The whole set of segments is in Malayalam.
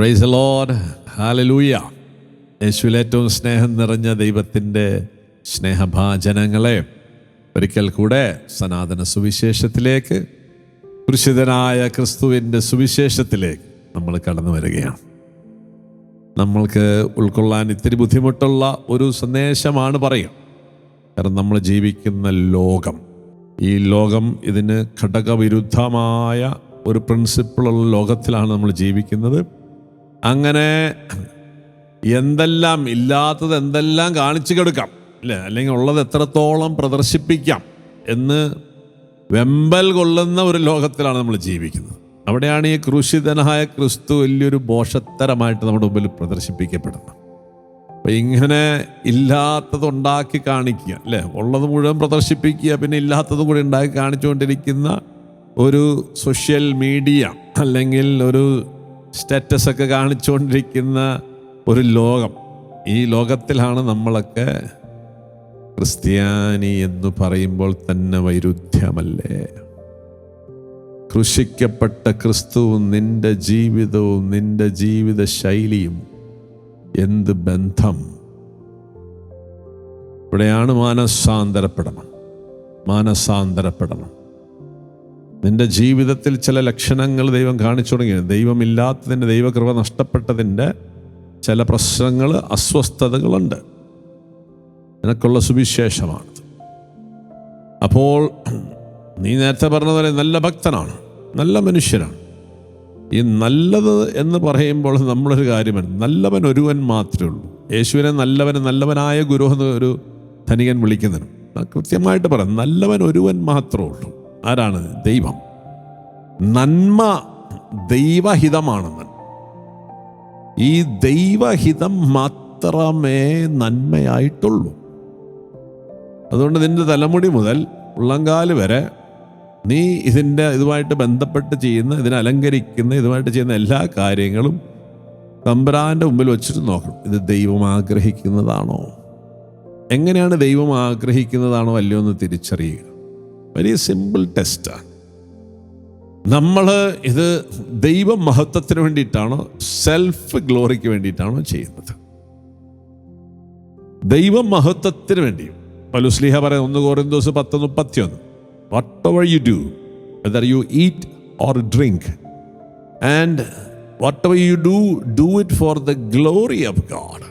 പ്രൈസ് ലോഡ് ഹാലലൂയ യേശുവിൽ ഏറ്റവും സ്നേഹം നിറഞ്ഞ ദൈവത്തിന്റെ സ്നേഹഭാജനങ്ങളെ ഒരിക്കൽ കൂടെ സനാതന സുവിശേഷത്തിലേക്ക് കുരിശിതനായ ക്രിസ്തുവിന്റെ സുവിശേഷത്തിലേക്ക് നമ്മൾ കടന്നു വരികയാണ്. നമ്മൾക്ക് ഉൾക്കൊള്ളാൻ ഇത്തിരി ബുദ്ധിമുട്ടുള്ള ഒരു സന്ദേശമാണ് പറയുക. കാരണം നമ്മൾ ജീവിക്കുന്ന ലോകം ഈ ലോകം ഇതിന് ഘടകവിരുദ്ധമായ ഒരു പ്രിൻസിപ്പിളുള്ള ലോകത്തിലാണ് നമ്മൾ ജീവിക്കുന്നത്. അങ്ങനെ എന്തെല്ലാം ഇല്ലാത്തത് എന്തെല്ലാം കാണിച്ചു കൊടുക്കാം അല്ലേ? അല്ലെങ്കിൽ ഉള്ളത് എത്രത്തോളം പ്രദർശിപ്പിക്കാം എന്ന് വെമ്പൽ കൊള്ളുന്ന ഒരു ലോകത്തിലാണ് നമ്മൾ ജീവിക്കുന്നത്. അവിടെയാണ് ഈ ക്രൂശിതനായ ക്രിസ്തു വലിയൊരു ബോഷത്തരമായിട്ട് നമ്മുടെ മുമ്പിൽ പ്രദർശിപ്പിക്കപ്പെടുന്നത്. അപ്പം ഇങ്ങനെ ഇല്ലാത്തതുണ്ടാക്കി കാണിക്കുക അല്ലേ? ഉള്ളത് മുഴുവൻ പ്രദർശിപ്പിക്കുക പിന്നെ ഇല്ലാത്തത് കൂടി ഉണ്ടാക്കി കാണിച്ചുകൊണ്ടിരിക്കുന്ന ഒരു സോഷ്യൽ മീഡിയ അല്ലെങ്കിൽ ഒരു സ്റ്റാറ്റസ് ഒക്കെ കാണിച്ചുകൊണ്ടിരിക്കുന്ന ഒരു ലോകം. ഈ ലോകത്തിലാണ് നമ്മളൊക്കെ ക്രിസ്ത്യാനി എന്ന് പറയുമ്പോൾ തന്നെ വൈരുദ്ധ്യമല്ലേ? കൃഷിക്കപ്പെട്ട ക്രിസ്തുവും നിന്റെ ജീവിതവും നിന്റെ ജീവിത ശൈലിയും എന്ത് ബന്ധം? ഇവിടെയാണ് മാനസാന്തരപ്പെടണം. മാനസാന്തരപ്പെടണം. നിന്റെ ജീവിതത്തിൽ ചില ലക്ഷണങ്ങൾ ദൈവം കാണിച്ചു തുടങ്ങി. ദൈവമില്ലാത്തതിന്റെ ദൈവകൃപ നഷ്ടപ്പെട്ടതിന്റെ ചില പ്രശ്നങ്ങൾ അസ്വസ്ഥതകളുണ്ട്. നിനക്കുള്ള സുവിശേഷമാണ്. അപ്പോൾ നീ നേരത്തെ പറഞ്ഞതുപോലെ നല്ല ഭക്തനാണ് നല്ല മനുഷ്യനാണ്. ഈ നല്ലത് എന്ന് പറയുമ്പോൾ നമ്മളൊരു കാര്യമാണ് നല്ലവൻ ഒരുവൻ മാത്രമേ ഉള്ളൂ. യേശുവിനെ നല്ലവൻ നല്ലവനായ ഗുരു എന്ന് ഒരു ധനികൻ വിളിക്കുന്നതിനും കൃത്യമായിട്ട് പറയാം നല്ലവൻ ഒരുവൻ മാത്രമേ ഉള്ളൂ. ആരാണ്? ദൈവം. നന്മ ദൈവഹിതമാണെന്ന് ഈ ദൈവഹിതം മാത്രമേ നന്മയായിട്ടുള്ളൂ. അതുകൊണ്ട് നിന്റെ തലമുടി മുതൽ ഉള്ളങ്കാൽ വരെ നീ ഇതിന്റെ ഇതുമായിട്ട് ബന്ധപ്പെട്ട് ചെയ്യുന്ന ഇതിനെ അലങ്കരിക്കുന്ന ഇതുമായിട്ട് ചെയ്യുന്ന എല്ലാ കാര്യങ്ങളും തമ്പുരാന്റെ മുമ്പിൽ വെച്ചിട്ട് നോക്കണം. ഇത് ദൈവം ആഗ്രഹിക്കുന്നതാണോ? എങ്ങനെയാണ് ദൈവം ആഗ്രഹിക്കുന്നതാണോ അല്ലയോ എന്ന് തിരിച്ചറിയുക. വെരി സിമ്പിൾ ടെസ്റ്റാണ് നമ്മൾ ഇത് ദൈവ മഹത്വത്തിന് വേണ്ടിയിട്ടാണോ സെൽഫ് ഗ്ലോറിക്ക് വേണ്ടിയിട്ടാണോ ചെയ്യുന്നത്? ദൈവ മഹത്വത്തിന് വേണ്ടി പലുസ്ലിഹ പറയാം ഒന്ന് കോറിന്തോസ് പത്ത് മുപ്പത്തിയൊന്ന്. Whatever you do whether you eat or drink and whatever you do do it for the glory of God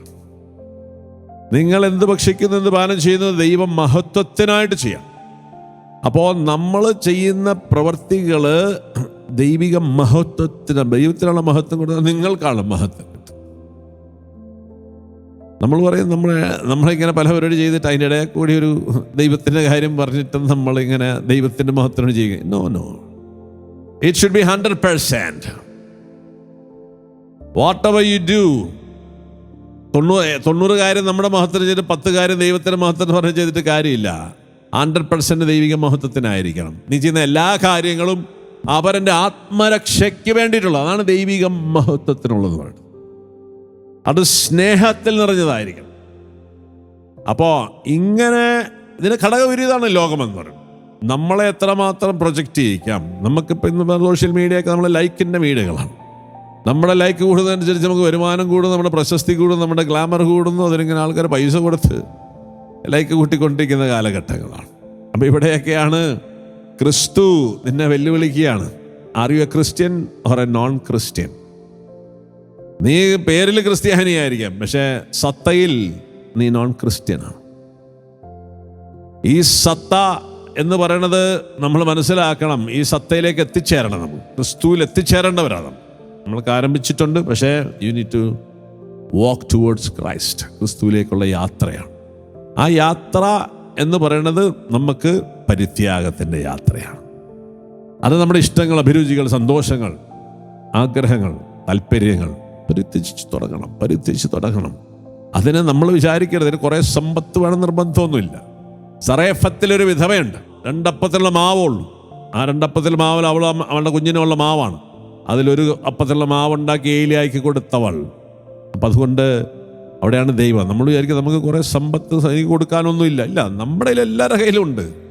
നിങ്ങൾ എന്ത് ഭക്ഷിക്കുന്നു എന്ത് പാനം ചെയ്യുന്നത് ദൈവ മഹത്വത്തിനായിട്ട് ചെയ്യാം. അപ്പോൾ നമ്മൾ ചെയ്യുന്ന പ്രവർത്തികൾ ദൈവിക മഹത്വത്തിന് ദൈവത്തിനുള്ള മഹത്വം കൊടുത്താൽ നിങ്ങൾക്കാണ് മഹത്വം നമ്മൾ പറയും നമ്മൾ നമ്മളിങ്ങനെ പല പരിപാടി ചെയ്തിട്ട് അതിന്റെ ഇടയിൽ കൂടി ഒരു ദൈവത്തിന്റെ കാര്യം പറഞ്ഞിട്ട് നമ്മളിങ്ങനെ ദൈവത്തിന്റെ മഹത്വം ചെയ്യുക. No no it should be hundred percent whatever you do തൊണ്ണൂറ് തൊണ്ണൂറ് കാര്യം നമ്മുടെ മഹത്വം ചെയ്തിട്ട് പത്ത് കാര്യം ദൈവത്തിന്റെ മഹത്വം പറഞ്ഞ് ചെയ്തിട്ട് കാര്യമില്ല. ഹൺഡ്രഡ് പെർസെന്റ് ദൈവിക മഹത്വത്തിനായിരിക്കണം. നീ ചെയ്യുന്ന എല്ലാ കാര്യങ്ങളും അവരന്റെ ആത്മരക്ഷയ്ക്ക് വേണ്ടിയിട്ടുള്ള അതാണ് ദൈവിക മഹത്വത്തിനുള്ളത് പറയുന്നത് അത് സ്നേഹത്തിൽ നിറഞ്ഞതായിരിക്കണം. അപ്പോൾ ഇങ്ങനെ ഇതിന് ഘടകവിരുതാണ് ലോകമെന്ന് പറയും നമ്മളെ എത്രമാത്രം പ്രൊജക്റ്റ് ചെയ്യിക്കാം. നമുക്കിപ്പോൾ ഇന്ന് സോഷ്യൽ മീഡിയ ഒക്കെ നമ്മൾ ലൈക്കിന്റെ വീടുകളാണ്. നമ്മുടെ ലൈക്ക് കൂടുന്നതനുസരിച്ച് നമുക്ക് വരുമാനം കൂടും നമ്മുടെ പ്രശസ്തി കൂടും നമ്മുടെ ഗ്ലാമർ കൂടുന്നു അതിനിങ്ങനെ ആൾക്കാർ പൈസ കൊടുത്ത് ലൈക്ക് കൂട്ടിക്കൊണ്ടിരിക്കുന്ന കാലഘട്ടങ്ങളാണ്. അപ്പം ഇവിടെയൊക്കെയാണ് ക്രിസ്തു നിന്നെ വെല്ലുവിളിക്കുകയാണ്. Are you a Christian or a non Christian നീ പേരിൽ ക്രിസ്ത്യാനിയായിരിക്കാം പക്ഷേ സത്തയിൽ നീ നോൺ ക്രിസ്ത്യനാണ് ഈ സത്ത എന്ന് പറയണത് നമ്മൾ മനസ്സിലാക്കണം ഈ സത്തയിലേക്ക് എത്തിച്ചേരണം നമ്മൾ. ക്രിസ്തുവിൽ എത്തിച്ചേരേണ്ടവരാണ്. നമ്മൾക്ക് ആരംഭിച്ചിട്ടുണ്ട് പക്ഷേ you need to walk towards Christ ക്രിസ്തുവിലേക്കുള്ള യാത്രയാണ്. ആ യാത്ര എന്ന് പറയുന്നത് നമുക്ക് പരിത്യാഗത്തിന്റെ യാത്രയാണ്. അത് നമ്മുടെ ഇഷ്ടങ്ങൾ അഭിരുചികൾ സന്തോഷങ്ങൾ ആഗ്രഹങ്ങൾ താല്പര്യങ്ങൾ പരിത്യജിച്ച് തുടങ്ങണം പരിത്യജിച്ച് തുടങ്ങണം. അതിനെ നമ്മൾ വിചാരിക്കരുത്. അതിന് കുറേ സമ്പത്ത് വേണം നിർബന്ധമൊന്നുമില്ല. സറേഫത്തിലൊരു വിധവയുണ്ട്. രണ്ടപ്പത്തിലുള്ള മാവുള്ളൂ. ആ രണ്ടപ്പത്തിൽ മാവിൽ അവൾ അവളുടെ കുഞ്ഞിനുള്ള മാവാണ്. അതിലൊരു അപ്പത്തിലുള്ള മാവുണ്ടാക്കി ഏലിയാക്കി കൊടുത്തവൾ. അപ്പം അതുകൊണ്ട് അവിടെയാണ് ദൈവം. നമ്മൾ വിചാരിക്കുക നമുക്ക് കുറേ സമ്പത്ത് എനിക്ക് കൊടുക്കാനൊന്നുമില്ല ഇല്ല. നമ്മുടെ എല്ലാവരുടെ കയ്യിലും ഉണ്ട്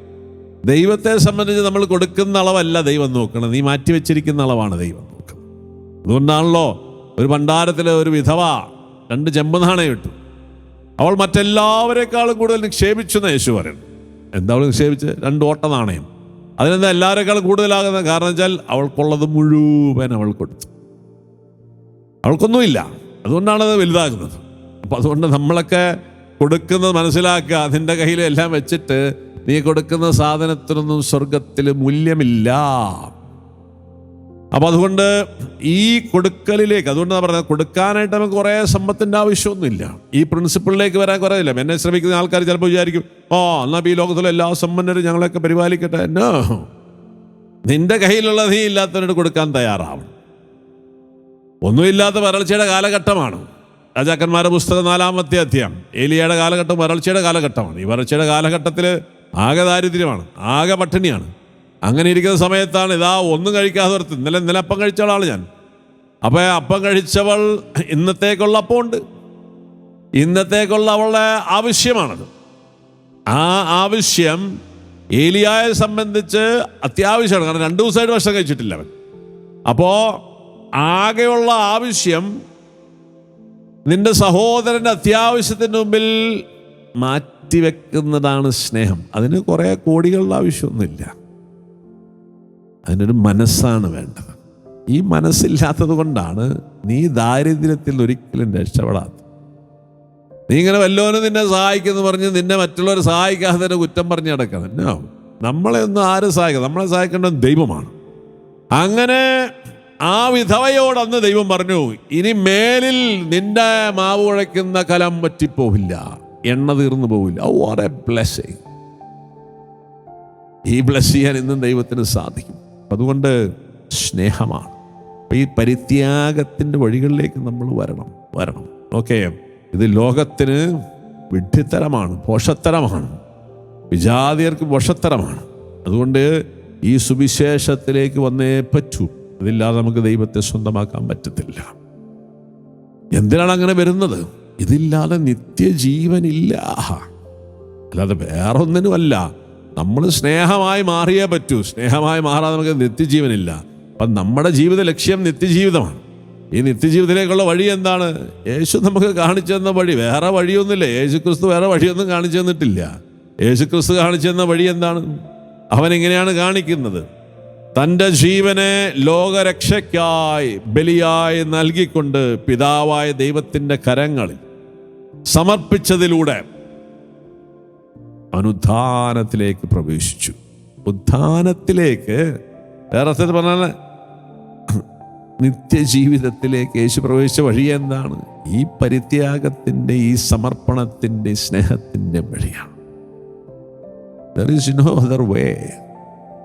ദൈവത്തെ സംബന്ധിച്ച് നമ്മൾ കൊടുക്കുന്ന അളവല്ല ദൈവം നോക്കണം നീ മാറ്റി വെച്ചിരിക്കുന്ന അളവാണ് ദൈവം നോക്കുന്നത്. അതുകൊണ്ടാണല്ലോ ഒരു ഭണ്ഡാരത്തിലെ ഒരു വിധവ രണ്ട് ചെമ്പ് നാണയം ഇട്ടു. അവൾ മറ്റെല്ലാവരെക്കാളും കൂടുതൽ നിക്ഷേപിച്ചു എന്ന് യേശു പറയുന്നു. എന്താ അവൾ നിക്ഷേപിച്ച് രണ്ട് ഓട്ട നാണയം. അതിനെന്താ എല്ലാവരെക്കാളും കൂടുതലാകുന്ന കാരണം വെച്ചാൽ അവൾക്കുള്ളത് മുഴുവൻ അവൾ കൊടുത്തു. അവൾക്കൊന്നുമില്ല. അതുകൊണ്ടാണ് അത് വലുതാകുന്നത്. അപ്പം അതുകൊണ്ട് നമ്മളൊക്കെ കൊടുക്കുന്നത് മനസ്സിലാക്കുക. അതിന്റെ കയ്യിലെല്ലാം വെച്ചിട്ട് നീ കൊടുക്കുന്ന സാധനത്തിനൊന്നും സ്വർഗത്തിൽ മൂല്യമില്ല. അപ്പം അതുകൊണ്ട് ഈ കൊടുക്കലിലേക്ക് അതുകൊണ്ട് പറയുന്നത് കൊടുക്കാനായിട്ട് നമുക്ക് കുറേ സമ്പത്തിന്റെ ആവശ്യമൊന്നുമില്ല. ഈ പ്രിൻസിപ്പിളിലേക്ക് വരാൻ കുറേ ഇല്ല. എന്നെ ശ്രമിക്കുന്ന ആൾക്കാർ ചിലപ്പോൾ വിചാരിക്കും ഓ എന്നാൽ ഈ ലോകത്തിലെ എല്ലാ സമ്പന്നരും ഞങ്ങളൊക്കെ പരിപാലിക്കട്ടെ? എന്നോ നിന്റെ കയ്യിലുള്ള നീ ഇല്ലാത്തവരോട് കൊടുക്കാൻ തയ്യാറാവണം. ഒന്നുമില്ലാത്ത വരൾച്ചയുടെ കാലഘട്ടമാണ്. രാജാക്കന്മാരുടെ പുസ്തകം നാലാമത്തെ അധ്യായം. ഏലിയയുടെ കാലഘട്ടം വരൾച്ചയുടെ കാലഘട്ടമാണ്. ഈ വരൾച്ചയുടെ കാലഘട്ടത്തിൽ ആകെ ദാരിദ്ര്യമാണ് ആകെ പട്ടിണിയാണ്. അങ്ങനെ ഇരിക്കുന്ന സമയത്താണ് ഇതാ ഒന്നും കഴിക്കാതെ ഓർത്ത് ഇന്നലെ ഇന്നലെ അപ്പം കഴിച്ചവളാണ് ഞാൻ. അപ്പോൾ അപ്പം കഴിച്ചവൾ ഇന്നത്തേക്കുള്ള അപ്പം ഉണ്ട് ഇന്നത്തേക്കുള്ള അവളുടെ ആവശ്യമാണത്. ആ ആവശ്യം ഏലിയായെ സംബന്ധിച്ച് അത്യാവശ്യമാണ്. കാരണം രണ്ടു ദിവസമായിട്ട് ഭക്ഷണം കഴിച്ചിട്ടില്ല അവൻ. അപ്പോൾ ആകെയുള്ള ആവശ്യം നിന്റെ സഹോദരന്റെ അത്യാവശ്യത്തിന് മുമ്പിൽ മാറ്റിവെക്കുന്നതാണ് സ്നേഹം. അതിന് കുറേ കോടികളുടെ ആവശ്യമൊന്നുമില്ല. അതിനൊരു മനസ്സാണ് വേണ്ടത്. ഈ മനസ്സില്ലാത്തത് കൊണ്ടാണ് നീ ദാരിദ്ര്യത്തിൽ ഒരിക്കലും രക്ഷപ്പെടാത്തത്. നീ ഇങ്ങനെ വല്ലോനും നിന്നെ സഹായിക്കുന്നു പറഞ്ഞ് നിന്നെ മറ്റുള്ളവർ സഹായിക്കാതെ കുറ്റം പറഞ്ഞ് കിടക്കണം നമ്മളെ ഒന്നും ആരും സഹായിക്കാം നമ്മളെ സഹായിക്കേണ്ടത് ദൈവമാണ്. അങ്ങനെ ആ വിധവയോട് അന്ന് ദൈവം പറഞ്ഞു ഇനി മേലിൽ നിന്റെ മാവ് കുഴയ്ക്കുന്ന കലം പറ്റിപ്പോവില്ല എണ്ണ തീർന്നു പോവില്ല. ഓ ആർ എ ബ്ലെസ്സിങ് ഈ ബ്ലെസ് ചെയ്യാൻ ഇന്നും ദൈവത്തിന് സാധിക്കും. അതുകൊണ്ട് സ്നേഹമാണ്. ഈ പരിത്യാഗത്തിന്റെ വഴികളിലേക്ക് നമ്മൾ വരണം വരണം. ഓക്കെ ഇത് ലോകത്തിന് വിഡ്ഢിത്തരമാണ് പോഷത്തരമാണ്. വിജാതിയർക്ക് പോഷത്തരമാണ്. അതുകൊണ്ട് ഈ സുവിശേഷത്തിലേക്ക് വന്നേ പറ്റൂ. ഇതില്ലാതെ നമുക്ക് ദൈവത്തെ സ്വന്തമാക്കാൻ പറ്റത്തില്ല. എന്തിനാണ് അങ്ങനെ വരുന്നത്? ഇതില്ലാതെ നിത്യജീവനില്ല. അല്ലാതെ വേറൊന്നിനുമല്ല. നമ്മൾ സ്നേഹമായി മാറിയേ പറ്റൂ. സ്നേഹമായി മാറാതെ നമുക്ക് നിത്യജീവനില്ല. അപ്പം നമ്മുടെ ജീവിത ലക്ഷ്യം നിത്യജീവിതമാണ്. ഈ നിത്യജീവിതത്തിലേക്കുള്ള വഴി എന്താണ്? യേശു നമുക്ക് കാണിച്ചു തന്ന വഴി. വേറെ വഴിയൊന്നുമില്ല. യേശു ക്രിസ്തു വേറെ വഴിയൊന്നും കാണിച്ചു തന്നിട്ടില്ല. യേശു ക്രിസ്തു കാണിച്ചു തന്ന വഴി എന്താണ്? അവൻ എങ്ങനെയാണ് കാണിക്കുന്നത്? തന്റെ ജീവനെ ലോകരക്ഷയ്ക്കായി ബലിയായി നൽകിക്കൊണ്ട് പിതാവായ ദൈവത്തിന്റെ കരങ്ങളിൽ സമർപ്പിച്ചതിലൂടെ അനുദ്ധാനത്തിലേക്ക് പ്രവേശിച്ചു. ഉദ്ധാനത്തിലേക്ക് വേറെ അർത്ഥത്തിൽ പറഞ്ഞാൽ നിത്യജീവിതത്തിലേക്ക് യേശു പ്രവേശിച്ച വഴി എന്താണ്? ഈ പരിത്യാഗത്തിന്റെ ഈ സമർപ്പണത്തിന്റെ സ്നേഹത്തിന്റെ വഴിയാണ്. There is no other way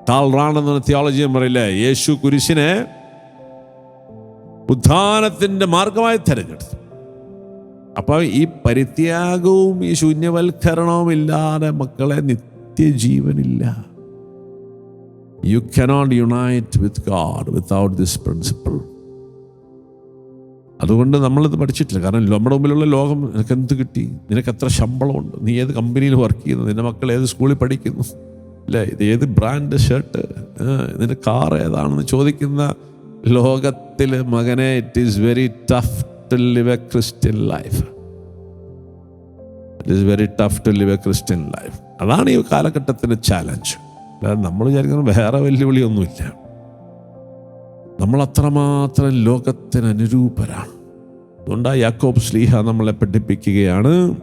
Karl Rahner എന്ന തിയോളജി പറയില്ലേ? യേശു കുരിശിനെ ഉദ്ധാനത്തിന്റെ മാർഗമായി തിരഞ്ഞെടുത്തു. അപ്പോൾ ഈ പരിത്യാഗവും ഈ ശൂന്യവൽക്കരണവും ഇല്ലാതെ മക്കളെ നിത്യജീവനില്ല. You cannot unite with God without this principle അതുകൊണ്ട് നമ്മളിത് പഠിച്ചിട്ടില്ല. കാരണം നമ്മുടെ മുമ്പിലുള്ള ലോകം നിനക്ക് എന്ത് കിട്ടി? നിനക്ക് എത്ര ശമ്പളമുണ്ട്? നീ ഏത് കമ്പനിയിൽ വർക്ക് ചെയ്യുന്നു? നിന്റെ മക്കൾ ഏത് സ്കൂളിൽ പഠിക്കുന്നു? അല്ലേ ഇത് ഏത് ബ്രാൻഡ് ഷർട്ട്? ഇതിന്റെ കാർ ഏതാണെന്ന് ചോദിക്കുന്ന ലോകത്തിൽ മകനെ it is very tough to live a Christian life it is very tough to live a Christian life അതാണ് ഈ കാലഘട്ടത്തിന്റെ ചാലഞ്ച് അല്ലാതെ നമ്മൾ വിചാരിക്കുന്നത് വേറെ വെല്ലുവിളിയൊന്നുമില്ല. നമ്മൾ അത്രമാത്രം ലോകത്തിന് അനുരൂപരാണ്. അതുകൊണ്ട് യാക്കോബ് സ്ലീഹ നമ്മളെ പഠിപ്പിക്കുകയാണ്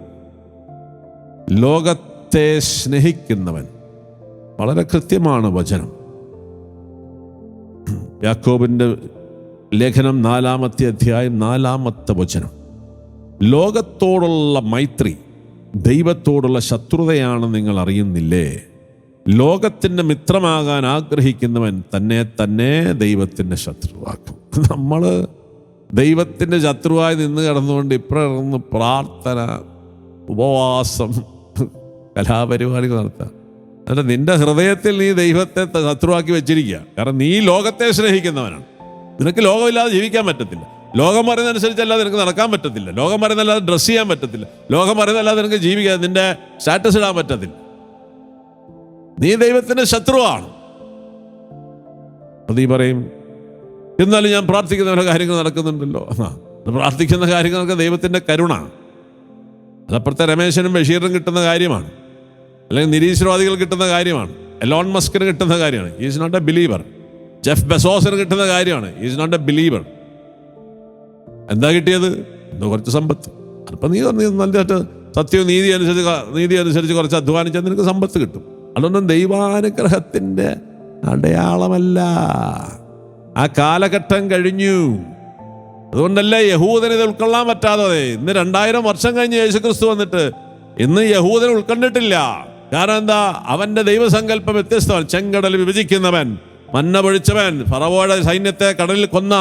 ലോകത്തെ സ്നേഹിക്കുന്നവൻ. വളരെ കൃത്യമാണ് വചനം. യാക്കോബിന്റെ ലേഖനം നാലാമത്തെ അധ്യായം നാലാമത്തെ വചനം. ലോകത്തോടുള്ള മൈത്രി ദൈവത്തോടുള്ള ശത്രുതയാണ് നിങ്ങൾ അറിയുന്നില്ലേ? ലോകത്തിന്റെ മിത്രമാകാൻ ആഗ്രഹിക്കുന്നവൻ തന്നെ തന്നെ ദൈവത്തിന്റെ ശത്രുവാക്കും. നമ്മൾ ദൈവത്തിന്റെ ശത്രുവായി നിന്ന് കിടന്നുകൊണ്ട് ഇപ്പറന്ന് പ്രാർത്ഥന ഉപവാസം കലാപരിപാടികൾ നടത്താം. എന്നിട്ട് നിന്റെ ഹൃദയത്തിൽ നീ ദൈവത്തെ ശത്രുവാക്കി വെച്ചിരിക്കുക. കാരണം നീ ലോകത്തെ സ്നേഹിക്കുന്നവനാണ്. നിനക്ക് ലോകമില്ലാതെ ജീവിക്കാൻ പറ്റത്തില്ല. ലോകം പറയുന്നതനുസരിച്ചല്ലാതെ നിനക്ക് നടക്കാൻ പറ്റത്തില്ല. ലോകം പറയുന്നല്ലാതെ ഡ്രസ്സ് ചെയ്യാൻ പറ്റത്തില്ല. ലോകം പറയുന്നല്ലാതെ നിനക്ക് ജീവിക്കാൻ നിന്റെ സ്റ്റാറ്റസ് ഇടാൻ പറ്റത്തില്ല. നീ ദൈവത്തിന്റെ ശത്രുവാണ്. അപ്പൊ നീ പറയും എന്നാലും ഞാൻ പ്രാർത്ഥിക്കുന്ന കാര്യങ്ങൾ നടക്കുന്നുണ്ടല്ലോ. ആ പ്രാർത്ഥിക്കുന്ന കാര്യങ്ങൾക്ക് ദൈവത്തിന്റെ കരുണ അതപ്പുറത്തെ രമേശനും ബഷീറിനും കിട്ടുന്ന കാര്യമാണ്. അല്ലെങ്കിൽ നിരീശ്വരവാദികൾ കിട്ടുന്ന കാര്യമാണ്. എലോൺ മസ്കിന് കിട്ടുന്ന കാര്യമാണ്. Is not a believer Jeff ബെസോസിന് കിട്ടുന്ന കാര്യമാണ്. ഈസ് നോട്ട് എ ബിലീവർ എന്താ കിട്ടിയത്? എന്തോ കുറച്ച് സമ്പത്ത്. അപ്പം നീ നീ നല്ല സത്യവും നീതി അനുസരിച്ച് നീതി അനുസരിച്ച് കുറച്ച് അധ്വാനിച്ചാൽ നിനക്ക് സമ്പത്ത് കിട്ടും. അതൊന്നും ദൈവാനുഗ്രഹത്തിന്റെ അടയാളമല്ല. ആ കാലഘട്ടം കഴിഞ്ഞു. അതുകൊണ്ടല്ലേ യഹൂദന് ഇത് ഉൾക്കൊള്ളാൻ പറ്റാതെ. ഇന്ന് രണ്ടായിരം വർഷം കഴിഞ്ഞ് യേശുക്രിസ്തു വന്നിട്ട് ഇന്ന് യഹൂദൻ ഉൾക്കൊണ്ടിട്ടില്ല. കാരണം എന്താ അവന്റെ ദൈവസങ്കല്പം വ്യത്യസ്തമാണ്. ചെങ്കടൽ വിഭജിക്കുന്നവൻ മന്ന പൊഴിച്ചവൻ ഫറവോയുടെ സൈന്യത്തെ കടലിൽ കൊന്ന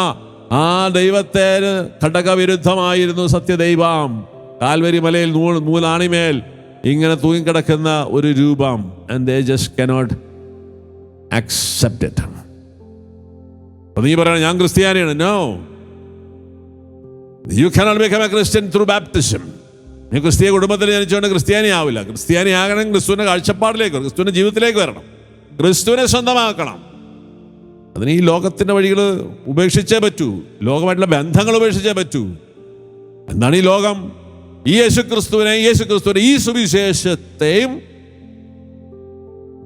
ആ ദൈവത്തെ ഘടകവിരുദ്ധമായിരുന്നു സത്യദൈവം. കാൽവരി മലയിൽ നൂ നൂലാണിമേൽ ഇങ്ങനെ തൂങ്ങിക്കിടക്കുന്ന ഒരു രൂപം and they just cannot accept അപ്പൊ നീ പറയണം ഞാൻ ക്രിസ്ത്യാനിയാണ്. No you cannot become a Christian through baptism നീ ക്രിസ്തീയ കുടുംബത്തിൽ ജനിച്ചുകൊണ്ട് ക്രിസ്ത്യാനി ആവില്ല. ക്രിസ്ത്യാനി ആകണം ക്രിസ്തുവിന്റെ കാഴ്ചപ്പാടിലേക്ക് വരണം ക്രിസ്തുവിന്റെ ജീവിതത്തിലേക്ക് വരണം. ക്രിസ്തുവിനെ സ്വന്തമാക്കണം. അതിന് ഈ ലോകത്തിന്റെ വഴികൾ ഉപേക്ഷിച്ചേ പറ്റൂ. ലോകമായിട്ടുള്ള ബന്ധങ്ങൾ ഉപേക്ഷിച്ചേ പറ്റൂ. എന്താണ് ഈ ലോകം? ഈ യേശു ക്രിസ്തുവിനെ യേശു ക്രിസ്തുവിനെ ഈ സുവിശേഷത്തെയും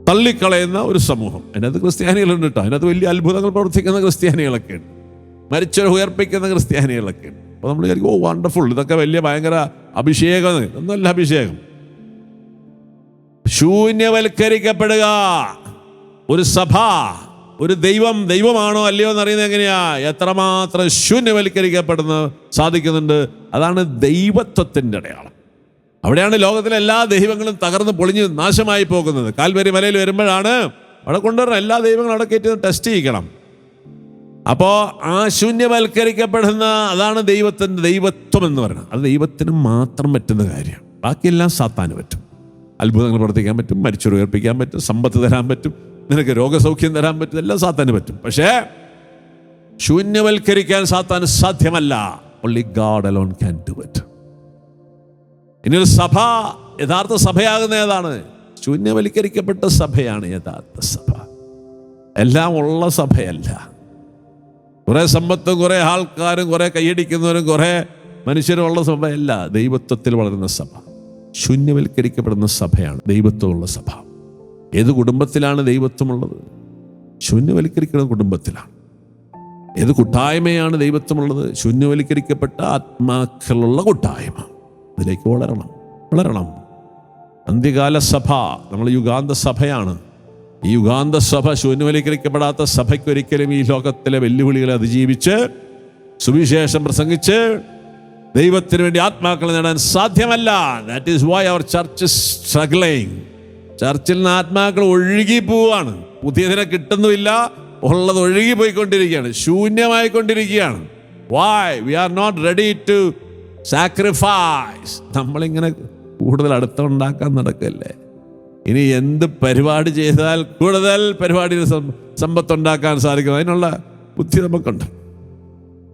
തള്ളിക്കളയുന്ന ഒരു സമൂഹം. അതിനകത്ത് ക്രിസ്ത്യാനികളുണ്ട് കേട്ടോ അതിനകത്ത് വലിയ അത്ഭുതങ്ങൾ പ്രവർത്തിക്കുന്ന ക്രിസ്ത്യാനികളൊക്കെ ഉണ്ട് മരിച്ചവരെ ഉയർപ്പിക്കുന്ന ക്രിസ്ത്യാനികളൊക്കെ ഉണ്ട് അപ്പോൾ നമ്മൾ വിചാരിക്കും ഓ വണ്ടർഫുൾ ഇതൊക്കെ വലിയ ഭയങ്കര അഭിഷേകം. എന്നല്ല അഭിഷേകം. ശൂന്യവൽക്കരിക്കപ്പെടുക. ഒരു സഭ ഒരു ദൈവം ദൈവമാണോ അല്ലയോ എന്നറിയുന്നത് എങ്ങനെയാ? എത്രമാത്രം ശൂന്യവൽക്കരിക്കപ്പെടുന്ന സാധിക്കുന്നുണ്ട്? അതാണ് ദൈവത്വത്തിന്റെ അടയാളം. അവിടെയാണ് ലോകത്തിലെ എല്ലാ ദൈവങ്ങളും തകർന്ന് പൊളിഞ്ഞ് നാശമായി പോകുന്നത്. കാൽവരി മലയിൽ വരുമ്പോഴാണ് അവിടെ കൊണ്ടുവരണം എല്ലാ ദൈവങ്ങളും അവിടെ കയറ്റി ടെസ്റ്റ് ചെയ്യിക്കണം. അപ്പോൾ ആ ശൂന്യവൽക്കരിക്കപ്പെടുന്ന അതാണ് ദൈവത്തിന്റെ ദൈവത്വം എന്ന് പറയുന്നത്. അത് ദൈവത്തിന് മാത്രം പറ്റുന്ന കാര്യമാണ്. ബാക്കിയെല്ലാം സാത്താൻ പറ്റും. അത്ഭുതങ്ങൾ പ്രവർത്തിക്കാൻ പറ്റും മരിച്ചൊരു ഉയർപ്പിക്കാൻ പറ്റും സമ്പത്ത് തരാൻ പറ്റും നിനക്ക് രോഗസൗഖ്യം തരാൻ പറ്റും എല്ലാം സാത്താന് പറ്റും. പക്ഷേ ശൂന്യവൽക്കരിക്കാൻ സാത്താൻ സാധ്യമല്ല. Only God alone can do it ഇനി ഒരു സഭ യഥാർത്ഥ സഭയാകുന്ന ഏതാണ്? ശൂന്യവൽക്കരിക്കപ്പെട്ട സഭയാണ് യഥാർത്ഥ സഭ. എല്ലാം ഉള്ള സഭയല്ല. കുറെ സമ്പത്തും കുറെ ആൾക്കാരും കുറെ കൈയടിക്കുന്നവരും കുറെ മനുഷ്യരുമുള്ള സഭയല്ല ദൈവത്വത്തിൽ വളരുന്ന സഭ. ശൂന്യവൽക്കരിക്കപ്പെടുന്ന സഭയാണ് ദൈവത്വമുള്ള സഭ. ഏത് കുടുംബത്തിലാണ് ദൈവത്വമുള്ളത്? ശൂന്യവൽക്കരിക്കുന്ന കുടുംബത്തിലാണ്. ഏത് കൂട്ടായ്മയാണ് ദൈവത്വമുള്ളത്? ശൂന്യവൽക്കരിക്കപ്പെട്ട ആത്മാക്കളുള്ള കൂട്ടായ്മ. അതിലേക്ക് വളരണം. വളരണം. അന്ത്യകാല സഭ നമ്മൾ യുഗാന്ത സഭയാണ് ഈ യുഗാന്ത സഭ ശൂന്യവൽക്കരിക്കപ്പെടാത്ത സഭയ്ക്ക് ഒരിക്കലും ഈ ലോകത്തിലെ വെല്ലുവിളികളെ അതിജീവിച്ച് സുവിശേഷം പ്രസംഗിച്ച് ദൈവത്തിന് വേണ്ടി ആത്മാക്കളെ നേടാൻ സാധ്യമല്ല. That is why our church struggling ചർച്ചിൽ നിന്ന് ആത്മാക്കൾ ഒഴുകി പോവാണ്. പുതിയതിനെ കിട്ടുന്നുമില്ല ഉള്ളത് ഒഴുകി പോയിക്കൊണ്ടിരിക്കുകയാണ് ശൂന്യമായിക്കൊണ്ടിരിക്കുകയാണ്. Why we are not ready to sacrifice നമ്മളിങ്ങനെ കൂടുതൽ അടുത്തുണ്ടാക്കാൻ നടക്കല്ലേ? ഇനി എന്ത് പരിപാടി ചെയ്താൽ കൂടുതൽ പരിപാടിയിൽ സമ്പത്തുണ്ടാക്കാൻ സാധിക്കും. അതിനുള്ള ബുദ്ധി നമുക്കുണ്ട്.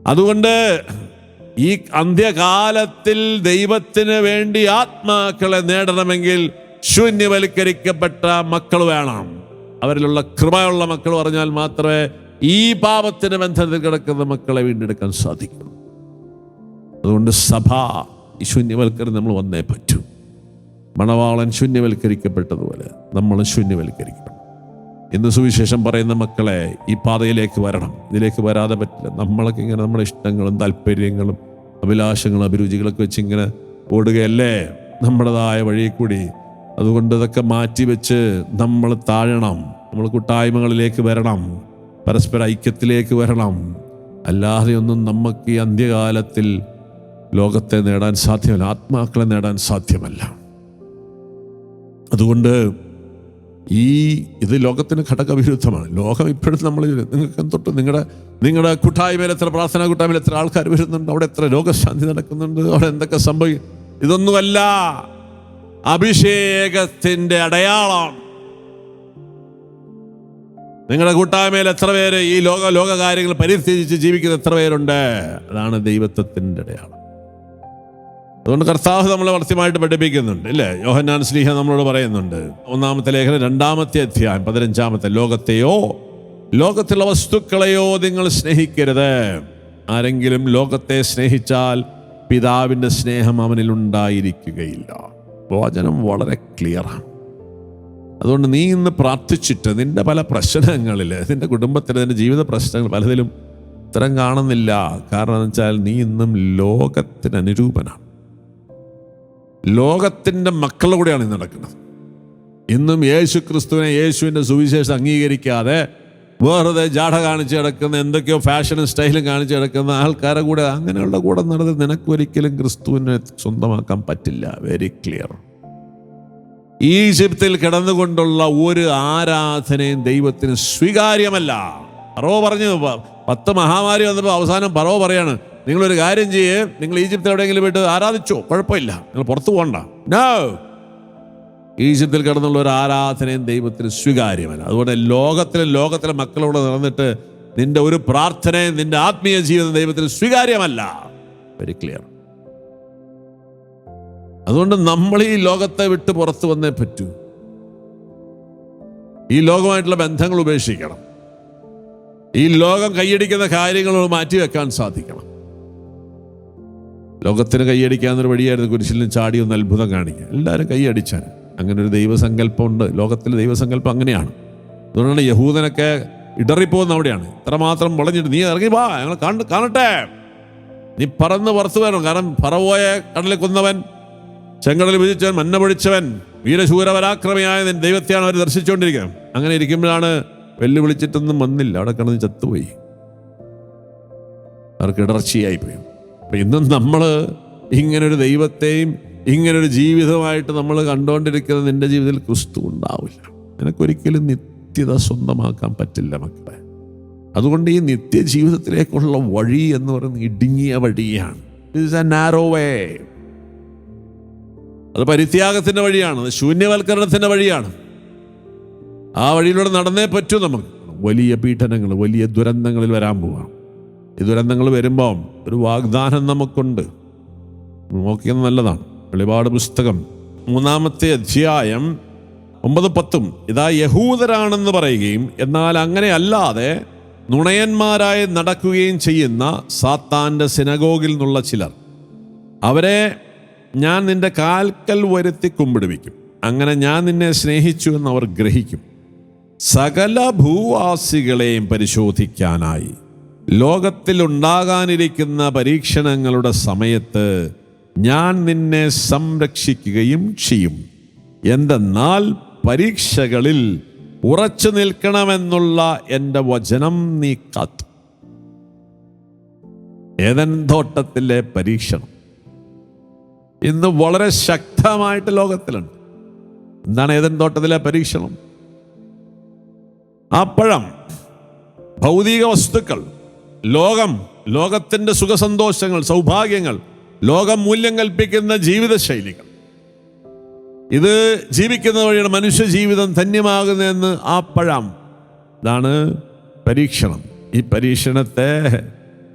അതുകൊണ്ട് ഈ അന്ത്യകാലത്തിൽ ദൈവത്തിന് വേണ്ടി ആത്മാക്കളെ നേടണമെങ്കിൽ ശൂന്യവൽക്കരിക്കപ്പെട്ട മക്കൾ വേണം. അവരിലുള്ള കൃപയുള്ള മക്കൾ പറഞ്ഞാൽ മാത്രമേ ഈ പാപത്തിന് ബന്ധത്തിൽ കിടക്കുന്ന മക്കളെ വീണ്ടെടുക്കാൻ സാധിക്കൂ. അതുകൊണ്ട് സഭ ഈ ശൂന്യവൽക്കരണം നമ്മൾ വന്നേ പറ്റൂ. മണവാളൻ ശൂന്യവൽക്കരിക്കപ്പെട്ടതുപോലെ നമ്മൾ ശൂന്യവൽക്കരിക്കണം. ഇന്ന് സുവിശേഷം പറയുന്ന മക്കളെ ഈ പാതയിലേക്ക് വരണം. ഇതിലേക്ക് വരാതെ പറ്റില്ല. നമ്മളൊക്കെ ഇങ്ങനെ നമ്മുടെ ഇഷ്ടങ്ങളും താല്പര്യങ്ങളും അഭിലാഷങ്ങളും അഭിരുചികളൊക്കെ വെച്ച് ഇങ്ങനെ ഓടുകയല്ലേ? നമ്മുടേതായ വഴിയിൽ കൂടി. അതുകൊണ്ട് ഇതൊക്കെ മാറ്റി വെച്ച് നമ്മൾ താഴണം. നമ്മൾ കൂട്ടായ്മകളിലേക്ക് വരണം. പരസ്പര ഐക്യത്തിലേക്ക് വരണം. അല്ലാതെ ഒന്നും നമുക്ക് ഈ അന്ത്യകാലത്തിൽ ലോകത്തെ നേടാൻ സാധ്യമല്ല. ആത്മാക്കളെ നേടാൻ സാധ്യമല്ല. അതുകൊണ്ട് ഈ ഇത് ലോകത്തിന് ഘടകവിരുദ്ധമാണ്. ലോകം ഇപ്പോഴും നമ്മൾ നിങ്ങൾക്ക് തൊട്ട് നിങ്ങളുടെ നിങ്ങളുടെ കൂട്ടായ്മയിൽ എത്ര പ്രാർത്ഥനാ കൂട്ടായ്മയിൽ എത്ര ആൾക്കാർ വരുന്നുണ്ട് അവിടെ എത്ര രോഗശാന്തി നടക്കുന്നുണ്ട് അവിടെ എന്തൊക്കെ സംഭവിക്കും ഇതൊന്നുമല്ല. അഭിഷേകത്തിന്റെ അടയാളം. നിങ്ങളുടെ കൂട്ടായ്മയിൽ എത്ര പേര് ഈ ലോക ലോക കാര്യങ്ങൾ പരിത്യജിച്ച് ജീവിക്കുന്ന എത്ര പേരുണ്ട്? അതാണ് ദൈവത്വത്തിന്റെ അടയാളം. അതുകൊണ്ട് കർത്താവ് നമ്മളെ വളർത്തിയമായിട്ട് പഠിപ്പിക്കുന്നുണ്ട് അല്ലേ യോഹന്നാൻ സ്നേഹ നമ്മളോട് പറയുന്നുണ്ട് ഒന്നാമത്തെ ലേഖനം രണ്ടാമത്തെ അധ്യായം പതിനഞ്ചാമത്തെ ലോകത്തെയോ ലോകത്തിലുള്ള വസ്തുക്കളെയോ നിങ്ങൾ സ്നേഹിക്കരുത്. ആരെങ്കിലും ലോകത്തെ സ്നേഹിച്ചാൽ പിതാവിന്റെ സ്നേഹം അവനിൽ ഉണ്ടായിരിക്കുകയില്ല. വചനം വളരെ ക്ലിയറാണ് അതുകൊണ്ട് നീ ഇന്ന് പ്രാർത്ഥിച്ചിട്ട് നിന്റെ പല പ്രശ്നങ്ങളിൽ നിന്റെ കുടുംബത്തിൽ നിന്റെ ജീവിത പ്രശ്നങ്ങൾ പലതിലും ഉത്തരം കാണുന്നില്ല. കാരണം എന്ന് വെച്ചാൽ നീ ഇന്നും ലോകത്തിന് അനുരൂപനാണ്. ലോകത്തിന്റെ മക്കളുടെ കൂടെയാണ് ഇന്ന് നടക്കുന്നത്. ഇന്നും യേശു ക്രിസ്തുവിനെ യേശുവിന്റെ സുവിശേഷം അംഗീകരിക്കാതെ വേറെ ജാഠ കാണിച്ച് കിടക്കുന്ന എന്തൊക്കെയോ ഫാഷനും സ്റ്റൈലും കാണിച്ച് കിടക്കുന്ന ആൾക്കാരെ കൂടെ അങ്ങനെയുള്ള കൂടെ നടന്ന് നിനക്കൊരിക്കലും ക്രിസ്തുവിനെ സ്വന്തമാക്കാൻ പറ്റില്ല. വെരി ക്ലിയർ ഈജിപ്തിൽ കിടന്നുകൊണ്ടുള്ള ഒരു ആരാധനയും ദൈവത്തിന് സ്വീകാര്യമല്ല. പറവോ പറഞ്ഞു പത്ത് മഹാമാരി വന്നപ്പോൾ അവസാനം പറവോ പറയാണ് നിങ്ങളൊരു കാര്യം ചെയ്യേ. നിങ്ങൾ ഈജിപ്തിൽ എവിടെയെങ്കിലും പോയിട്ട് ആരാധിച്ചോ? കുഴപ്പമില്ല. നിങ്ങൾ പുറത്തു പോകണ്ട. നോ ഈജിപ്തിൽ കിടന്നുള്ള ഒരു ആരാധനയും ദൈവത്തിന് സ്വീകാര്യമല്ല. അതുകൊണ്ട് ലോകത്തിലെ ലോകത്തിലെ മക്കളോട് നടന്നിട്ട് നിന്റെ ഒരു പ്രാർത്ഥനയും നിന്റെ ആത്മീയ ജീവിതം ദൈവത്തിന് സ്വീകാര്യമല്ല. വെരി ക്ലിയർ അതുകൊണ്ട് നമ്മൾ ഈ ലോകത്തെ വിട്ട് പുറത്തു വന്നേ പറ്റൂ. ഈ ലോകമായിട്ടുള്ള ബന്ധങ്ങൾ ഉപേക്ഷിക്കണം. ഈ ലോകം കൈയടിക്കുന്ന കാര്യങ്ങൾ മാറ്റിവെക്കാൻ സാധിക്കണം. ലോകത്തിന് കൈയടിക്കാവുന്നൊരു വഴിയായിരുന്നു കുരിശിലും ചാടി ഒന്ന് അത്ഭുതം കാണിക്കുക എല്ലാവരും കൈയടിച്ചാൽ അങ്ങനെ ഒരു ദൈവസങ്കല്പമുണ്ട്. ലോകത്തിലെ ദൈവസങ്കല്പം അങ്ങനെയാണ്. അതുകൊണ്ടാണ് യഹൂദനൊക്കെ ഇടറിപ്പോകുന്ന അവിടെയാണ്. ഇത്രമാത്രം വളഞ്ഞിട്ട് നീ ഇറങ്ങി വാ ഞങ്ങൾ കാണ കാണട്ടെ. നീ പറന്ന് പുറത്തു വരണം. കാരണം പറവോയ കടലിൽ കൊന്നവൻ ചെങ്കടൽ വിധിച്ചവൻ മന്ന പൊഴിച്ചവൻ വീരശൂരപരാക്രമിയായ ദൈവത്തെയാണ് അവർ ദർശിച്ചുകൊണ്ടിരിക്കുന്നത്. അങ്ങനെ ഇരിക്കുമ്പോഴാണ് വെല്ലുവിളിച്ചിട്ടൊന്നും വന്നില്ല. അവിടെ കിടന്ന് ചത്തുപോയി. അവർക്ക് ഇടർച്ചയായി പോയി അപ്പൊ ഇന്നും നമ്മൾ ഇങ്ങനൊരു ദൈവത്തെയും ഇങ്ങനൊരു ജീവിതമായിട്ട് നമ്മൾ കണ്ടുകൊണ്ടിരിക്കുന്നത് നിന്റെ ജീവിതത്തിൽ ക്രിസ്തു ഉണ്ടാവില്ല. നിനക്കൊരിക്കലും നിത്യത സ്വന്തമാക്കാൻ പറ്റില്ല മക്കളെ. അതുകൊണ്ട് ഈ നിത്യജീവിതത്തിലേക്കുള്ള വഴി എന്ന് പറയുന്നത് ഇടുങ്ങിയ വഴിയാണ്. ഇറ്റ്സ് എ നാരോ വേ അത് പരിത്യാഗത്തിന്റെ വഴിയാണ് അത് ശൂന്യവൽക്കരണത്തിന്റെ വഴിയാണ്. ആ വഴിയിലൂടെ നടന്നേ പറ്റൂ നമുക്ക്. വലിയ പീഡനങ്ങൾ വലിയ ദുരന്തങ്ങളിൽ വരാൻ പോവാം. ഈ ദുരന്തങ്ങൾ വരുമ്പോൾ ഒരു വാഗ്ദാനം നമുക്കുണ്ട്. നോക്കിയത് നല്ലതാണ്. വെളിപാട് പുസ്തകം മൂന്നാമത്തെ അധ്യായം ഒമ്പത് പത്തും ഇതാ യഹൂദരാണെന്ന് പറയുകയും എന്നാൽ അങ്ങനെ അല്ലാതെ നുണയന്മാരായി നടക്കുകയും ചെയ്യുന്ന സാത്താന്റെ സിനഗോഗിൽ നിന്നുള്ള ചിലർ. അവരെ ഞാൻ നിന്റെ കാൽക്കൽ വരുത്തി കുമ്പിടുവിക്കും അങ്ങനെ ഞാൻ നിന്നെ സ്നേഹിച്ചു എന്ന് അവർ ഗ്രഹിക്കും. സകല ഭൂവാസികളെയും പരിശോധിക്കാനായി. ലോകത്തിൽ ഉണ്ടാകാനിരിക്കുന്ന പരീക്ഷണങ്ങളുടെ സമയത്ത് ഞാൻ നിന്നെ സംരക്ഷിക്കുകയും ചെയ്യും. എന്തെന്നാൽ പരീക്ഷകളിൽ ഉറച്ചു നിൽക്കണമെന്നുള്ള എന്റെ വചനം നീ കാത്തു. ഏതൻ തോട്ടത്തിലെ പരീക്ഷണം. ഇന്ന് വളരെ ശക്തമായിട്ട് ലോകത്തിലുണ്ട്. എന്താണ് ഏതൻ തോട്ടത്തിലെ പരീക്ഷണം? ആ പഴം ഭൗതിക വസ്തുക്കൾ ലോകം ലോകത്തിന്റെ സുഖസന്തോഷങ്ങൾ സൗഭാഗ്യങ്ങൾ ലോകം മൂല്യം കൽപ്പിക്കുന്ന ജീവിതശൈലികൾ. ഇത് ജീവിക്കുന്ന വഴിയാണ് മനുഷ്യ ജീവിതം ധന്യമാകുന്നതെന്ന് ആ പഴം. ഇതാണ് പരീക്ഷണം. ഈ പരീക്ഷണത്തെ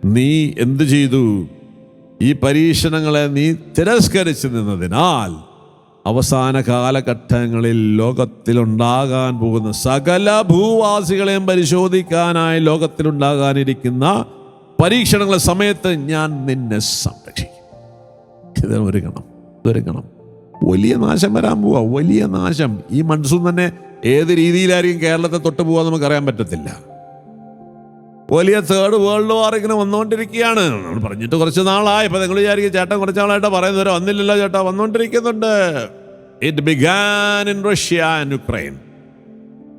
നീ എന്തു ചെയ്തു? ഈ പരീക്ഷണങ്ങളെ നീ തിരസ്കരിച്ചു നിന്നതിനാൽ അവസാന കാലഘട്ടങ്ങളിൽ ലോകത്തിലുണ്ടാകാൻ പോകുന്ന സകല ഭൂവാസികളെയും പരിശോധിക്കാനായി ലോകത്തിലുണ്ടാകാനിരിക്കുന്ന പരീക്ഷണങ്ങളുടെ സമയത്ത് ഞാൻ നിന്നെ സംരക്ഷിക്കും. ഇത് ഒരുങ്ങണം വലിയ നാശം വരാൻ പോവാ വലിയ നാശം. ഈ മൺസൂൺ തന്നെ ഏത് രീതിയിലായിരിക്കും കേരളത്തെ തൊട്ടു പോകാൻ നമുക്ക് അറിയാൻ പറ്റത്തില്ല. വലിയ തേർഡ് വേൾഡ് വാർ ഇങ്ങനെ വന്നുകൊണ്ടിരിക്കുകയാണ്. നമ്മൾ പറഞ്ഞിട്ട് കുറച്ച് നാളായി. ഇപ്പൊ നിങ്ങൾ വിചാരിക്കും ചേട്ടൻ കുറച്ച് നാളായിട്ട് പറയുന്നവരെ വന്നില്ലല്ലോ ചേട്ടാ. വന്നുകൊണ്ടിരിക്കുന്നുണ്ട്. It began in Russia and Ukraine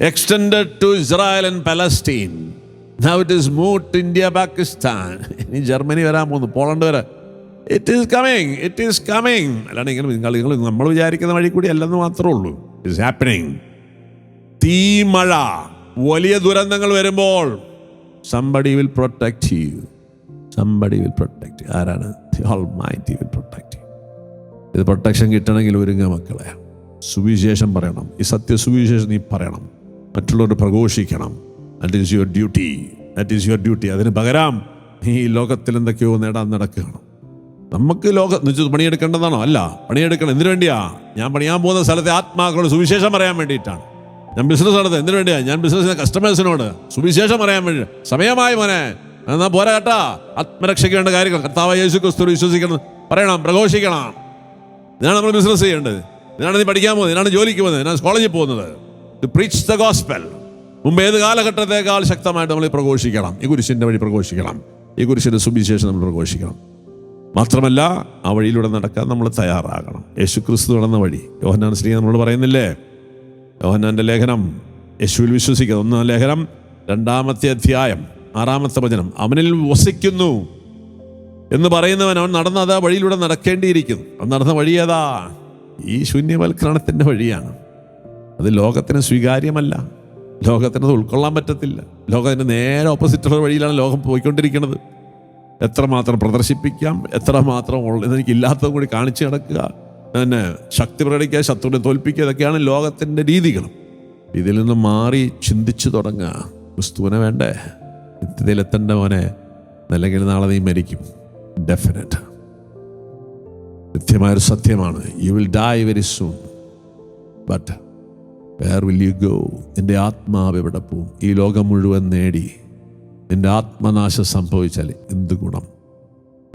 extend to Israel and Palestine now it is moot India Pakistan ഇനി ജർമ്മനി വരാൻ പോകുന്നു. പോളണ്ട് വരെ. It is coming it is coming അല്ലാണ്ട് ഇങ്ങനെ നിങ്ങൾ നിങ്ങൾ നമ്മൾ വിചാരിക്കുന്ന വഴി കൂടി അല്ലെന്ന് മാത്രമേ ഉള്ളൂ. ഇറ്റ് ഹാപ്പനിങ് തീമഴ. വലിയ ദുരന്തങ്ങൾ വരുമ്പോൾ somebody will protect you somebody will protect ആരാണ്? മൈറ്റി വിൽ പ്രൊട്ടക്ട് ഇത് പ്രൊട്ടക്ഷൻ കിട്ടണമെങ്കിൽ ഒരുങ്ങ മക്കളെ. സുവിശേഷം പറയണം. ഈ സത്യ സുവിശേഷം നീ പറയണം. മറ്റുള്ളവർ പ്രഘോഷിക്കണം. That is your duty that is your duty അതിന് പകരം ഈ ലോകത്തിൽ എന്തൊക്കെയോ നേടാൻ നടക്കുകയാണ്. നമുക്ക് ലോക നിശ്ചിത പണിയെടുക്കേണ്ടതാണോ? അല്ല. പണിയെടുക്കണം. എന്തിനു വേണ്ടിയാ? ഞാൻ പണിയാൻ പോകുന്ന സ്ഥലത്തെ ആത്മാക്കളോട് സുവിശേഷം പറയാൻ വേണ്ടിയിട്ടാണ്. ഞാൻ ബിസിനസ് നടത്തുന്നത് എന്തിനു വേണ്ടിയാ? ഞാൻ ബിസിനസ് കസ്റ്റമേഴ്സിനോട് സുവിശേഷം പറയാൻ വേണ്ടി. സമയമായി മോനെ. എന്നാ പോരാ കേട്ടാ. ആത്മരക്ഷയ്ക്ക് വേണ്ട കാര്യങ്ങൾ. കർത്താവ് യേശു ക്രിസ്തു വിശ്വസിക്കണം പറയണം പ്രഘോഷിക്കണം. ഇതാണ് നമ്മൾ ബിസിനസ് ചെയ്യേണ്ടത്. ഇതിനാണ് നീ പഠിക്കാൻ പോകുന്നത്. ഇതിനാണ് ജോലിക്ക് പോകുന്നത്. ഇതിനാണ് കോളേജിൽ പോകുന്നത്. ടു പ്രീച്ച് ദ ഗോസ്പെൽ മുമ്പ് ഏത് കാലഘട്ടത്തേക്കാൾ ശക്തമായിട്ട് നമ്മൾ പ്രഘോഷിക്കണം. ഈ കുരിശിന്റെ വഴി പ്രഘോഷിക്കണം. ഈ കുരിശിന്റെ സുവിശേഷം നമ്മൾ പ്രഘോഷിക്കണം. മാത്രമല്ല ആ വഴിയിലൂടെ നടക്കാൻ നമ്മൾ തയ്യാറാകണം. യേശു ക്രിസ്തു നടന്ന വഴി. യോഹന്നാൻ ശ്രീ നമ്മൾ പറയുന്നില്ലേ? യോഹന്നാന്റെ ലേഖനം. യേശുവിൽ വിശ്വസിക്കുക. ഒന്നാം ലേഖനം രണ്ടാമത്തെ അധ്യായം ആറാമത്തെ വചനം. അവനിൽ വസിക്കുന്നു. എന്ന് പറയുന്നവൻ അവൻ നടന്ന അതാ വഴിയിലൂടെ നടക്കേണ്ടിയിരിക്കുന്നു. അവൻ നടന്ന വഴി ഏതാ? ഈ ശൂന്യവൽക്കരണത്തിന്റെ വഴിയാണ്. അത് ലോകത്തിന് സ്വീകാര്യമല്ല. ലോകത്തിന് അത് ഉൾക്കൊള്ളാൻ പറ്റത്തില്ല. ലോകത്തിന്റെ നേരെ ഓപ്പോസിറ്റുള്ള വഴിയിലാണ് ലോകം പോയിക്കൊണ്ടിരിക്കുന്നത്. എത്രമാത്രം പ്രദർശിപ്പിക്കാം എത്രമാത്രം ഉള്ള- ഇതെനിക്ക് കൂടി കാണിച്ചു കിടക്കുക പിന്നെ ശക്തി പ്രകടിക്കുക ശത്രുവിനെ തോൽപ്പിക്കുക ഇതൊക്കെയാണ് ലോകത്തിന്റെ രീതികൾ ഇതിൽ നിന്ന് മാറി ചിന്തിച്ചു തുടങ്ങുക. ക്രിസ്തുവിനെ വേണ്ടേ? നിത്യതയിലെത്തേണ്ട മോനെ അല്ലെങ്കിൽ നാളെ നീ മരിക്കും. ഡെഫിനറ്റ് നിത്യമായൊരു സത്യമാണ്. You will die very soon but where will you go എന്റെ ആത്മാവ് എവിടെ പോവും? ഈ ലോകം മുഴുവൻ നേടി. നിന്റെ ആത്മനാശം സംഭവിച്ചാൽ എന്ത് ഗുണം?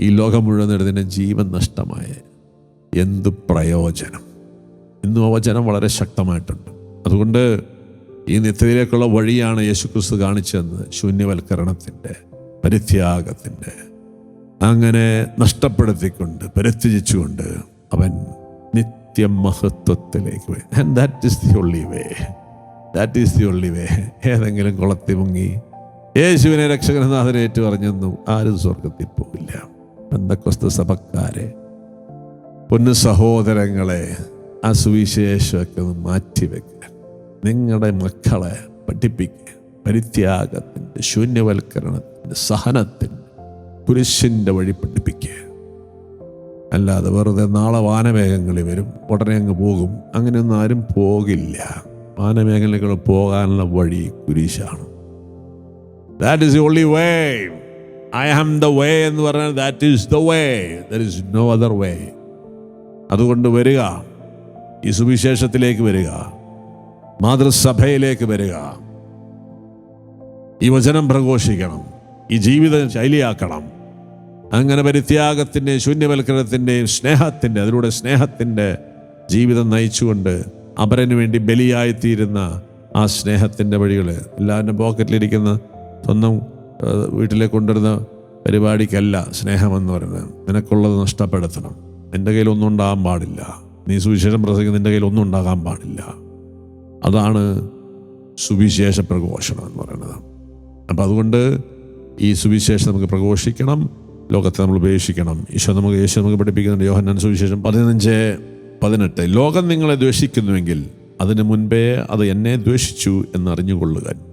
ഈ ലോകം മുഴുവൻ നേടി നിന്റെ ജീവൻ നഷ്ടമായ. എന്ത് പ്രയോജനം? ഇന്നും ആ വചനം വളരെ ശക്തമായിട്ടുണ്ട്. അതുകൊണ്ട് ഈ നിത്യയിലേക്കുള്ള വഴിയാണ് യേശുക്രിസ്തു കാണിച്ചെന്ന് ശൂന്യവൽക്കരണത്തിന്റെ പരിത്യാഗത്തിന്റെ അങ്ങനെ നഷ്ടപ്പെടുത്തിക്കൊണ്ട് പരിത്യജിച്ചുകൊണ്ട് അവൻ നിത്യമഹത്വത്തിലേക്ക് മഹത്വത്തിലേക്ക് and that is the only way that is the only way ഏതെങ്കിലും കുളത്തി മുങ്ങി യേശുവിനെ രക്ഷകനാഥനെ ഏറ്റു പറഞ്ഞൊന്നും ആരും സ്വർഗത്തിൽ പോവില്ല. ബന്ധക്കൊസ്ത സഭക്കാരെ പൊന്നു സഹോദരങ്ങളെ ആ സുവിശേഷമൊക്കെ ഒന്ന് മാറ്റിവെക്കുക നിങ്ങളുടെ മക്കളെ പഠിപ്പിക്കുക പരിത്യാഗത്തിന്റെ ശൂന്യവൽക്കരണത്തിന്റെ സഹനത്തിന്റെ കുരിശിന്റെ വഴി പഠിപ്പിക്കുക അല്ലാതെ വെറുതെ നാളെ വാനമേഘങ്ങളിൽ വരും ഉടനെ അങ്ങ് പോകും. അങ്ങനെയൊന്നും ആരും പോകില്ല. വാനമേഖലകൾ പോകാനുള്ള വഴി കുരിശാണ്. That is only way I am the way എന്ന് പറഞ്ഞാൽ that is the way there is no other way അതുകൊണ്ട് വരിക. ഈ സുവിശേഷത്തിലേക്ക് വരിക. മാതൃസഭയിലേക്ക് വരിക. ഈ വചനം പ്രഘോഷിക്കണം. ഈ ജീവിത ശൈലിയാക്കണം. അങ്ങനെ പരിത്യാഗത്തിന്റെയും ശൂന്യവൽക്കരണത്തിന്റെയും സ്നേഹത്തിന്റെ അതിലൂടെ സ്നേഹത്തിന്റെ ജീവിതം നയിച്ചുകൊണ്ട് അപരന് വേണ്ടി ബലിയായിത്തീരുന്ന ആ സ്നേഹത്തിന്റെ വഴികൾ. എല്ലാവരുടെ പോക്കറ്റിലിരിക്കുന്ന സ്വന്തം വീട്ടിലേക്ക് കൊണ്ടുവരുന്ന പരിപാടിക്കല്ല സ്നേഹമെന്ന് പറയുന്നത്. നിനക്കുള്ളത് നഷ്ടപ്പെടുത്തണം. നിന്റെ കയ്യിൽ ഒന്നും ഉണ്ടാകാൻ പാടില്ല. നീ സുവിശേഷം പ്രസംഗിക്കുന്ന നിന്റെ കയ്യിൽ ഒന്നും ഉണ്ടാകാൻ പാടില്ല. അതാണ് സുവിശേഷ പ്രഘോഷണം എന്ന് പറയുന്നത്. അപ്പം അതുകൊണ്ട് ഈ സുവിശേഷം നമുക്ക് പ്രഘോഷിക്കണം. ലോകത്തെ നമ്മൾ ഉപേക്ഷിക്കണം. ഈശോ നമുക്ക് യേശു നമുക്ക് പഠിപ്പിക്കുന്നുണ്ട്. യോഹന്നാൻ സുവിശേഷം പതിനഞ്ച് പതിനെട്ട്. ലോകം നിങ്ങളെ ദ്വേഷിക്കുന്നുവെങ്കിൽ അതിനു മുൻപേ അത് എന്നെ ദ്വേഷിച്ചു എന്നറിഞ്ഞുകൊള്ളുക.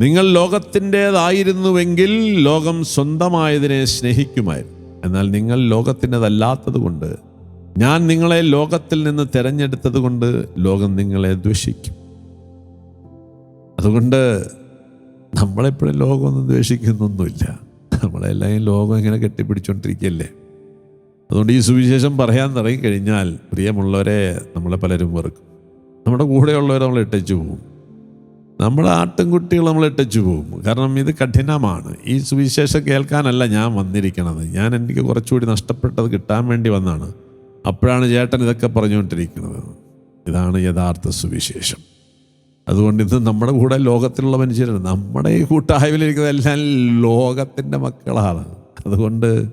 നിങ്ങൾ ലോകത്തിന്റെതായിരുന്നുവെങ്കിൽ ലോകം സ്വന്തമായതിനെ സ്നേഹിക്കുമായിരുന്നു. എന്നാൽ നിങ്ങൾ ലോകത്തിന്റെതല്ലാത്തതുകൊണ്ട് ഞാൻ നിങ്ങളെ ലോകത്തിൽ നിന്ന് തിരഞ്ഞെടുത്തത് കൊണ്ട് ലോകം നിങ്ങളെ ദ്വേഷിക്കും. അതുകൊണ്ട് നമ്മളെപ്പോഴും ലോകമൊന്നും ദ്വേഷിക്കുന്നൊന്നുമില്ല. നമ്മളെല്ലാം ലോകം ഇങ്ങനെ കെട്ടിപ്പിടിച്ചുകൊണ്ടിരിക്കുകയല്ലേ അതുകൊണ്ട് ഈ സുവിശേഷം പറയാൻ തുടങ്ങിക്കഴിഞ്ഞാൽ പ്രിയമുള്ളവരെ നമ്മളെ പലരും വെറുക്കും. നമ്മുടെ കൂടെയുള്ളവരെ നമ്മൾ ഇട്ടച്ചു പോകും നമ്മുടെ ആട്ടിൻകുട്ടികൾ നമ്മൾ ഇട്ടച്ചു പോകും. കാരണം ഇത് കഠിനമാണ്. ഈ സുവിശേഷം കേൾക്കാനല്ല ഞാൻ വന്നിരിക്കണത്. ഞാൻ എനിക്ക് കുറച്ചുകൂടി നഷ്ടപ്പെട്ടത് കിട്ടാൻ വേണ്ടി വന്നാണ്. അപ്പോഴാണ് ചേട്ടൻ ഇതൊക്കെ പറഞ്ഞുകൊണ്ടിരിക്കുന്നത്. ഇതാണ് യഥാർത്ഥ സുവിശേഷം. അതുകൊണ്ട് ഇത് നമ്മുടെ കൂടെ ലോകത്തിലുള്ള മനുഷ്യരാണ് നമ്മുടെ ഈ കൂട്ടായ്മയിലിരിക്കുന്ന എല്ലാം ലോകത്തിന്റെ മക്കളാണ്. അതുകൊണ്ട്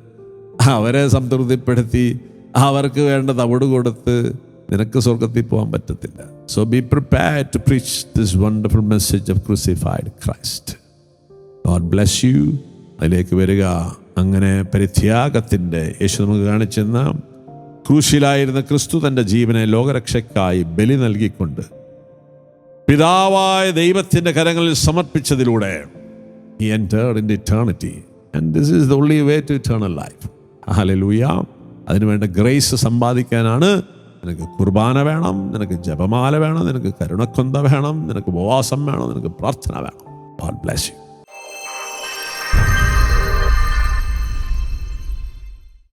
അവരെ സംതൃപ്തിപ്പെടുത്തി അവർക്ക് വേണ്ട തവിട് കൊടുത്ത് നിനക്ക് സ്വർഗത്തിൽ പോകാൻ പറ്റത്തില്ല. So be prepare to preach this wonderful message of crucified Christ God bless you അതിലേക്ക് വരിക. അങ്ങനെ പരിത്യാഗത്തിന്റെ യേശു നമുക്ക് കാണിച്ചെന്ന ക്രൂശിലായിരുന്ന ക്രിസ്തു തന്റെ ജീവനെ ലോകരക്ഷയ്ക്കായി ബലി നൽകിക്കൊണ്ട് പിതാവായ ദൈവത്തിന്റെ കരങ്ങളിൽ സമർപ്പിച്ചതിലൂടെ he entered in eternity. And this is the only way to eternal life. Hallelujah അതിനുവേണ്ട ഗ്രേസ് സമ്പാദിക്കാനാണ് നിനക്ക് കുർബാന വേണം നിനക്ക് ജപമാല വേണം നിനക്ക് കരുണക്കൊന്ത വേണം നിനക്ക് ഉപവാസം വേണം നിനക്ക് പ്രാർത്ഥന വേണം. God bless U